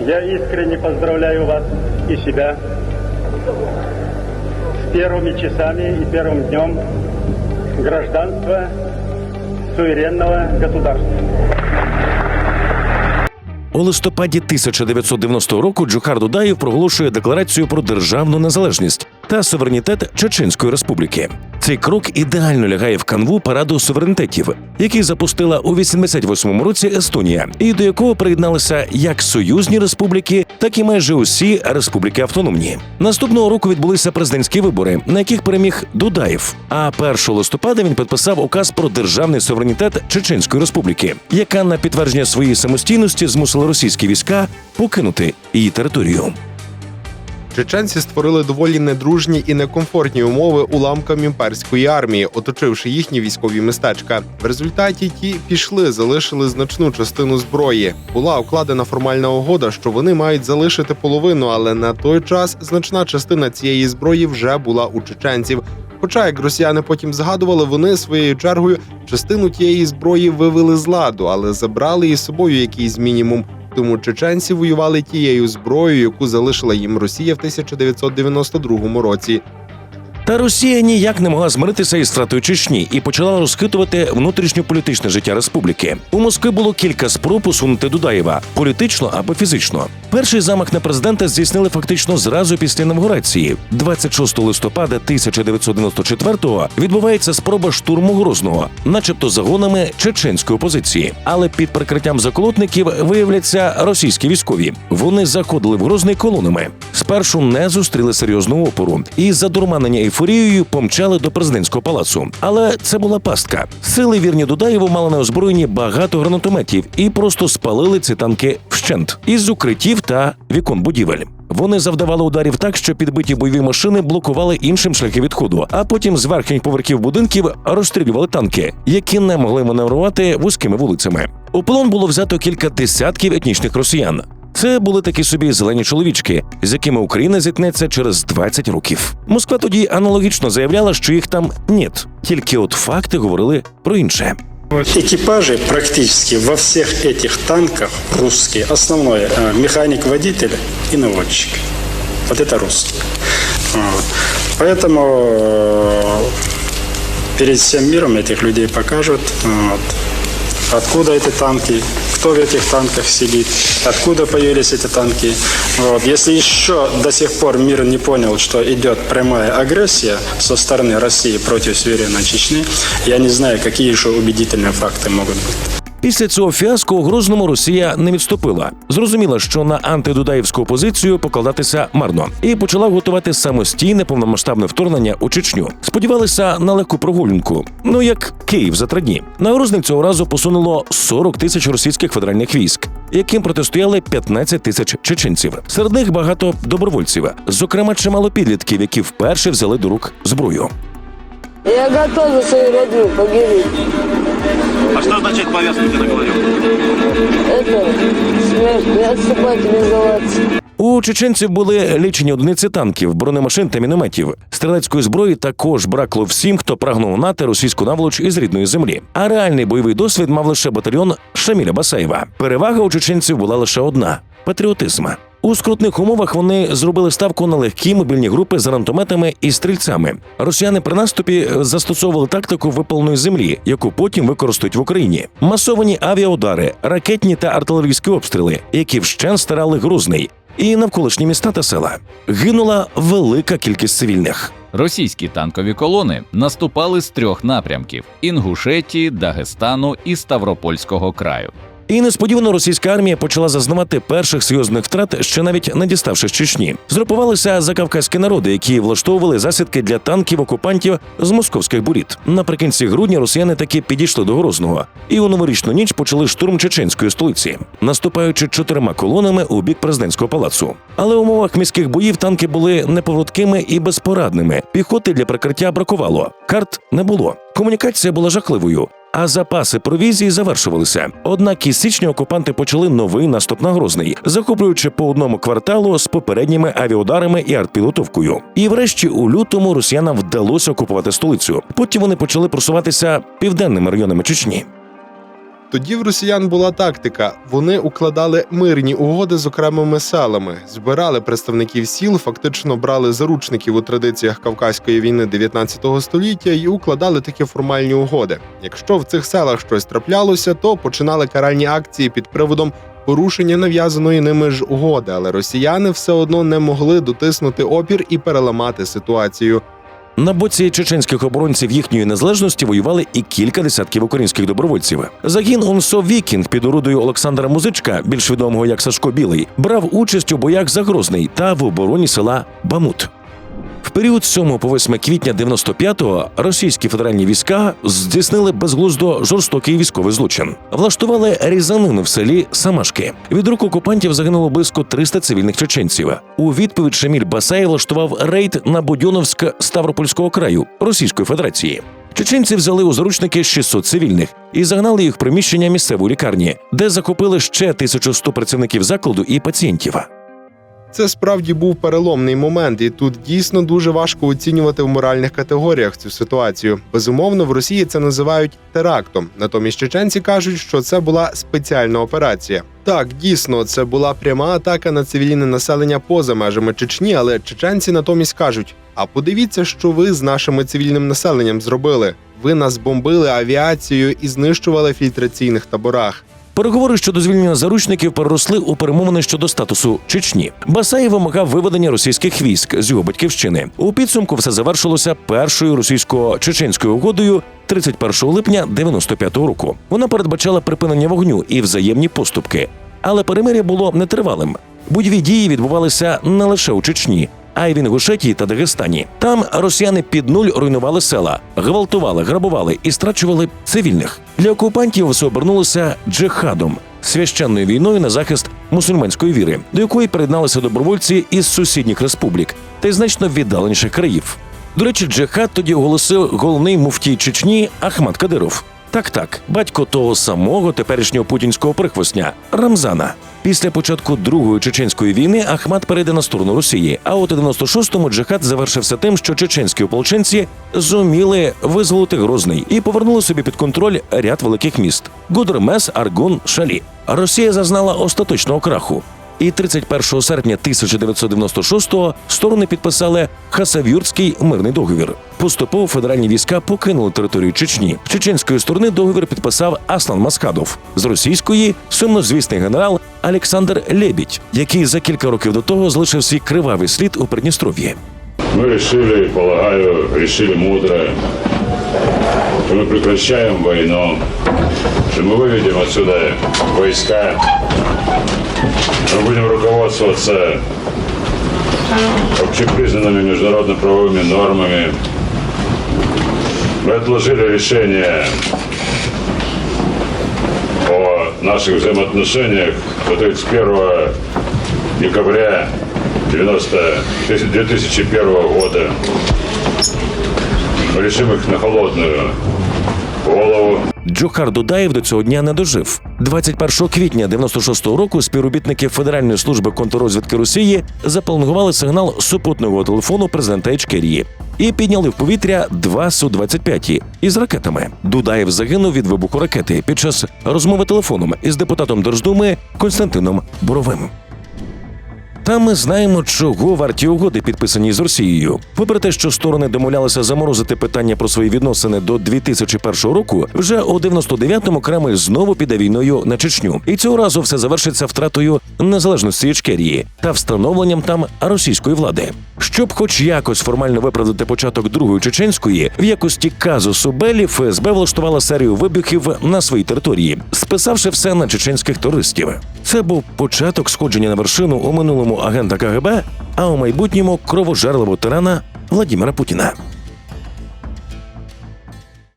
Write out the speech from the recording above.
Я искренне поздравляю вас и себя с первыми часами и первым днем гражданства суверенного государства. У листопаді 1990 року Джохар Дудаєв проголошує декларацію про державну незалежність та суверенітет Чеченської республіки. Цей крок ідеально лягає в канву параду суверенітетів, який запустила у 88-му році Естонія, і до якого приєдналися як союзні республіки, так і майже усі республіки автономні. Наступного року відбулися президентські вибори, на яких переміг Дудаєв. А 1 листопада він підписав указ про державний суверенітет Чеченської республіки, яка на підтвердження своєї самостійності змусила російські війська покинути її територію. Чеченці створили доволі недружні і некомфортні умови уламкам імперської армії, оточивши їхні військові містечка. В результаті ті пішли, залишили значну частину зброї. Була укладена формальна угода, що вони мають залишити половину, але на той час значна частина цієї зброї вже була у чеченців. Хоча, як росіяни потім згадували, вони своєю чергою частину тієї зброї вивели з ладу, але забрали із собою якийсь мінімум. Тому чеченці воювали тією зброєю, яку залишила їм Росія в 1992 році. Та Росія ніяк не могла змиритися із втратою Чечні і почала розхитувати внутрішньополітичне життя республіки. У Москві було кілька спроб усунути Дудаєва політично або фізично. Перший замах на президента здійснили фактично зразу після інавгурації. 26 листопада 1994-го відбувається спроба штурму Грозного, начебто загонами чеченської опозиції. Але під прикриттям заколотників виявляться російські військові. Вони заходили в Грозний колонами. Спершу не зустріли серйозного опору і задурманення ейфорією помчали до президентського палацу. Але це була пастка. Сили вірні Дудаєву мали на озброєнні багато гранатометів і просто спалили ці танки вщент із укриттів та вікон будівель. Вони завдавали ударів так, що підбиті бойові машини блокували іншим шляхи відходу, а потім з верхніх поверхів будинків розстрілювали танки, які не могли маневрувати вузькими вулицями. У полон було взято кілька десятків етнічних росіян. Це були такі собі зелені чоловічки, з якими Україна зіткнеться через 20 років. Москва тоді аналогічно заявляла, що їх там нет. Тільки от факти говорили про інше. Экипажи практически во всех этих танках русские. Основное э, механик-водитель и наводчик. Вот это русские. Вот. Поэтому э, перед всем миром этих людей покажут, вот, Откуда эти танки, кто в этих танках сидит, откуда появились эти танки. Вот. Если еще до сих пор мир не понял, что идет прямая агрессия со стороны России против суверенной Чечни, я не знаю, какие еще убедительные факты могут быть. Після цього фіаско у Грозному Росія не відступила. Зрозуміла, що на антидудаївську опозицію покладатися марно, і почала готувати самостійне повномасштабне вторгнення у Чечню. Сподівалися на легку прогулянку. Ну як Київ за три дні. На Грозний цього разу посунуло 40 тисяч російських федеральних військ, яким протистояли 15 тисяч чеченців. Серед них багато добровольців, зокрема чимало підлітків, які вперше взяли до рук зброю. Я готов за свою родину погибнуть. А что означает повязка на голове? Это смерть, отступать, не. У чеченців були лічені одиниці танків, бронемашин та мінометів. Стрілецької зброї також бракло всім, хто прагнув нати російську наволоч із рідної землі. А реальний бойовий досвід мав лише батальйон Шаміля Басаєва. Перевага у чеченців була лише одна патріотизм. У скрутних умовах вони зробили ставку на легкі мобільні групи з гранатометами і стрільцями. Росіяни при наступі застосовували тактику випаленої землі, яку потім використають в Україні. Масовані авіаудари, ракетні та артилерійські обстріли, які вщен старали Грузний, і навколишні міста та села. Гинула велика кількість цивільних. Російські танкові колони наступали з трьох напрямків: Інгушетії, Дагестану і Ставропольського краю. І несподівано російська армія почала зазнавати перших серйозних втрат, ще навіть не діставши з Чечні. Згрупувалися закавказькі народи, які влаштовували засідки для танків окупантів з московських буріт. Наприкінці грудня росіяни таки підійшли до Грозного і у новорічну ніч почали штурм чеченської столиці, наступаючи чотирма колонами у бік президентського палацу. Але в умовах міських боїв танки були неповороткими і безпорадними. Піхоти для прикриття бракувало. Карт не було. Комунікація була жахливою. А запаси провізії завершувалися. Однак із січня окупанти почали новий наступ на Грозний, захоплюючи по одному кварталу з попередніми авіаударами і артпілотовкою. І врешті у лютому росіянам вдалося окупувати столицю. Потім вони почали просуватися південними районами Чечні. Тоді в росіян була тактика. Вони укладали мирні угоди з окремими селами, збирали представників сіл, фактично брали заручників у традиціях Кавказької війни 19 століття і укладали такі формальні угоди. Якщо в цих селах щось траплялося, то починали каральні акції під приводом порушення нав'язаної ними ж угоди, але росіяни все одно не могли дотиснути опір і переламати ситуацію. На боці чеченських оборонців їхньої незалежності воювали і кілька десятків українських добровольців. Загін Онсо Вікінг під орудою Олександра Музичка, більш відомого як Сашко Білий, брав участь у боях за Грозний та в обороні села Бамут. Період з 7 по 8 квітня 95-го російські федеральні війська здійснили безглуздо жорстокий військовий злочин. Влаштували різанину в селі Самашки. Від рук окупантів загинуло близько 300 цивільних чеченців. У відповідь Шаміль Басай влаштував рейд на Будьоновськ Ставропольського краю Російської Федерації. Чеченці взяли у заручники 600 цивільних і загнали їх в приміщення місцевої лікарні, де захопили ще 1100 працівників закладу і пацієнтів. Це справді був переломний момент, і тут дійсно дуже важко оцінювати в моральних категоріях цю ситуацію. Безумовно, в Росії це називають терактом. Натомість чеченці кажуть, що це була спеціальна операція. Так, дійсно, це була пряма атака на цивільне населення поза межами Чечні, але чеченці натомість кажуть: а подивіться, що ви з нашими цивільним населенням зробили. Ви нас бомбили авіацією і знищували в фільтраційних таборах. Переговори щодо звільнення заручників переросли у перемовини щодо статусу Чечні. Басаєв вимагав виведення російських військ з його батьківщини. У підсумку все завершилося першою російсько-чеченською угодою 31 липня 95-го року. Вона передбачала припинення вогню і взаємні поступки. Але перемир'я було нетривалим. Бойові дії відбувалися не лише у Чечні, а й в Інгушетії та Дагестані. Там росіяни під нуль руйнували села, гвалтували, грабували і страчували цивільних. Для окупантів все обернулося джихадом, священною війною на захист мусульманської віри, до якої приєдналися добровольці із сусідніх республік та й значно віддаленіших країв. До речі, джихад тоді оголосив головний муфтій Чечні Ахмад Кадиров. Так, так, батько того самого теперішнього путінського прихвостня Рамзана. Після початку другої чеченської війни Ахмат перейде на сторону Росії. А у 96-му джихад завершився тим, що чеченські ополченці зуміли визволити Грозний і повернули собі під контроль ряд великих міст: Гудермес, Аргун, Шалі. Росія зазнала остаточного краху. І 31 серпня 1996-го сторони підписали Хасавюртський мирний договір. Поступово федеральні війська покинули територію Чечні. З чеченської сторони договір підписав Аслан Маскадов, з російської сумнозвісний генерал Олександр Лебідь, який за кілька років до того залишив свій кривавий слід у Придністров'ї. Мы решили, полагаю, решили мудро, что мы прекращаем войну, что мы выведем отсюда войска, мы будем руководствоваться общепризнанными международно-правовыми нормами. Мы отложили решение о наших взаимоотношениях до 31 декабря 90, 2001 года. Мы решим их на холодную голову. Джохар Дудаєв до цього дня не дожив. 21 квітня 96-го року співробітники Федеральної служби контррозвідки Росії запланували сигнал супутного телефону президента Ічкерії і підняли в повітря два Су-25 із ракетами. Дудаєв загинув від вибуху ракети під час розмови телефоном із депутатом Держдуми Константином Боровим. Та ми знаємо, чого варті угоди підписані з Росією. Попри те, що сторони домовлялися заморозити питання про свої відносини до 2001 року, вже у 99-му Кремль знову піде війною на Чечню, і цього разу все завершиться втратою незалежності Ічкерії та встановленням там російської влади. Щоб, хоч якось формально виправдати початок другої чеченської, в якості казусу Белі ФСБ влаштувала серію вибухів на своїй території, списавши все на чеченських туристів. Це був початок сходження на вершину у минулому агента КГБ, а у майбутньому кровожерливого тирана Владимира Путіна.